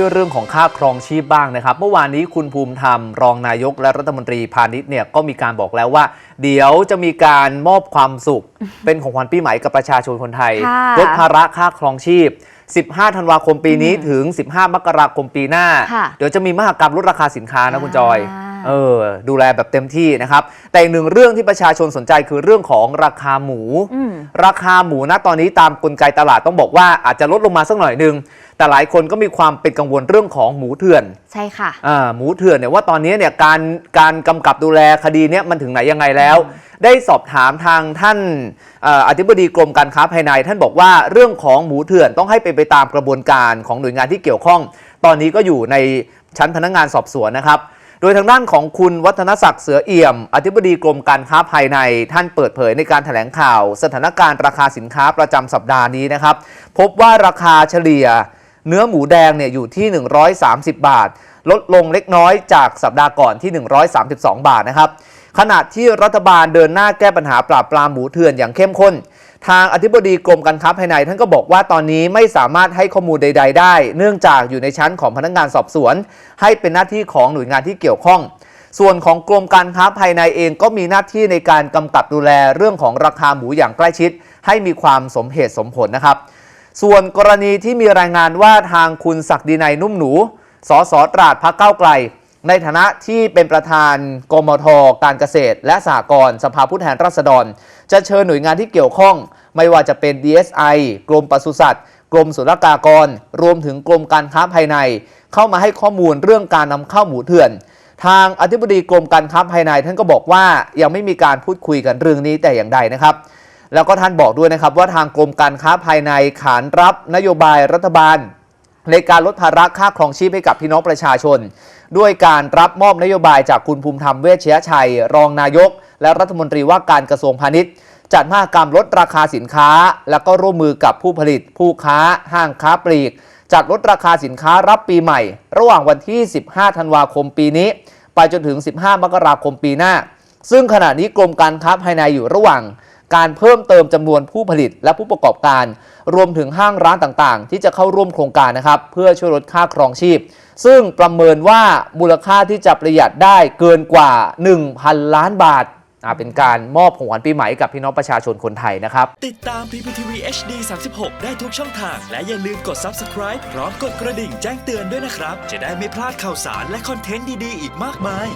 ที่เรื่องของค่าครองชีพบ้างนะครับ เมื่อวานนี้คุณภูมิธรรม รองนายกและรัฐมนตรีพาณิชย์เนี่ยก็มีการบอกแล้วว่า เดี๋ยวจะมีการมอบความสุข เป็นของขวัญปีใหม่กับประชาชนคนไทยค่ะลดภาระค่าครองชีพ 15 ธันวาคมปีนี้ถึง 15 มกราคมปีหน้าค่ะเดี๋ยวจะมีมหกรรมลดราคาสินค้านะคุณจอยอ่า เออดูแลแบบเต็มที่นะครับ แต่อีกหนึ่งเรื่องที่ประชาชนสนใจคือเรื่องของราคาหมูอืมราคาหมูนะตอนนี้ตามกลไกตลาดต้องบอกว่าอาจจะลดลงมาสักหน่อยหนึง แต่หลายคนก็มีความเป็นกังวลเรื่องของหมูเถื่อน ใช่ค่ะอ่าหมูเถื่อนเนี่ยว่าตอนนี้เนี่ยการการกำกับดูแลคดีเนี้ยมันถึงไหนยังไงแล้ว ได้สอบถามทางท่านเอ่ออธิบดีกรมการค้าภายใน ท่านบอกว่าเรื่องของหมูเถื่อนต้องให้เป็นไปตามกระบวนการของหน่วยงานที่เกี่ยวข้อง ตอนนี้ก็อยู่ในชั้นพนักงานสอบสวนนะครับโดยทางด้านของคุณวัฒนศักดิ์เสือเอี่ยม อธิบดีกรมการค้าภายในท่านเปิดเผยในการถแถลงข่าว สถานการณ์ราคาสินค้าประจำสัปดาห์นี้นะครับ พบว่าราคาเฉลี่ย เนื้อหมูแดงเนี่ยอยู่ที่ 130 บาท ลดลงเล็กน้อยจากสัปดาห์ก่อนที่ 132 บาทนะครับขณะที่รัฐบาลเดินหน้าแก้ปัญหาปราบปรามหมูเถื่อนอย่างเข้มข้น ทางอธิบดีกรมการค้าภายในท่านก็บอกว่าตอนนี้ไม่สามารถให้ข้อมูลใด ๆ ได้ เนื่องจากอยู่ในชั้นของพนักงานสอบสวน ให้เป็นหน้าที่ของหน่วยงานที่เกี่ยวข้อง ส่วนของกรมการค้าภายในเองก็มีหน้าที่ในการกำกับดูแลเรื่องของราคาหมูอย่างใกล้ชิด ให้มีความสมเหตุสมผลนะครับ ส่วนกรณีที่มีรายงานว่าทางคุณศักดินัยนุ่มหนู สสตราดพักเก้าไกล ในฐานะที่เป็นประธานกมทการเกษตร และสหกรณ์สภาผู้แทนราษฎร จะเชิญหน่วยงานที่เกี่ยวข้อง ไม่ว่าจะเป็น DSI กรมปศุสัตว์กรมศุลกากร รวมถึงกรมการค้าภายใน เข้ามาให้ข้อมูลเรื่องการนำเข้าหมูเถื่อน ทางอธิบดีกรมการค้าภายใน ท่านก็บอกว่ายังไม่มีการพูดคุยกันเรื่องนี้แต่อย่างใดนะครับแล้วก็ท่านบอกด้วยนะครับว่าทางกรมการค้าภายในขานรับนโยบายรัฐบาล ในการลดภาระค่าครองชีพให้กับพี่น้องประชาชน ด้วยการรับมอบนโยบายจากคุณภูมิธรรมเวชยชัย รองนายก และรัฐมนตรีว่าการกระทรวงพาณิชย์ จัดมหกรรมลดราคาสินค้า แล้วก็ร่วมมือกับผู้ผลิต ผู้ค้า ห้างค้าปลีก จัดลดราคาสินค้ารับปีใหม่ ระหว่างวันที่ 15 ธันวาคมปีนี้ ไปจนถึง 15 มกราคมปีหน้า ซึ่งขณะนี้กรมการค้าภายในอยู่ระหว่าง การเพิ่มเติมจำนวนผู้ผลิตและผู้ประกอบการ รวมถึงห้างร้านต่างๆ ที่จะเข้าร่วมโครงการนะครับ เพื่อช่วยลดค่าครองชีพ ซึ่งประเมินว่ามูลค่าที่จะประหยัดได้เกินกว่า 1,000 ล้านบาทเป็นการมอบของขวัญปีใหม่กับพี่น้องประชาชนคนไทยนะครับ ติดตาม PPTV HD 36 ได้ทุกช่องทาง และอย่าลืมกด Subscribe พร้อมกดกระดิ่งแจ้งเตือนด้วยนะครับ จะได้ไม่พลาดข่าวสารและคอนเทนต์ดี ๆ อีกมากมาย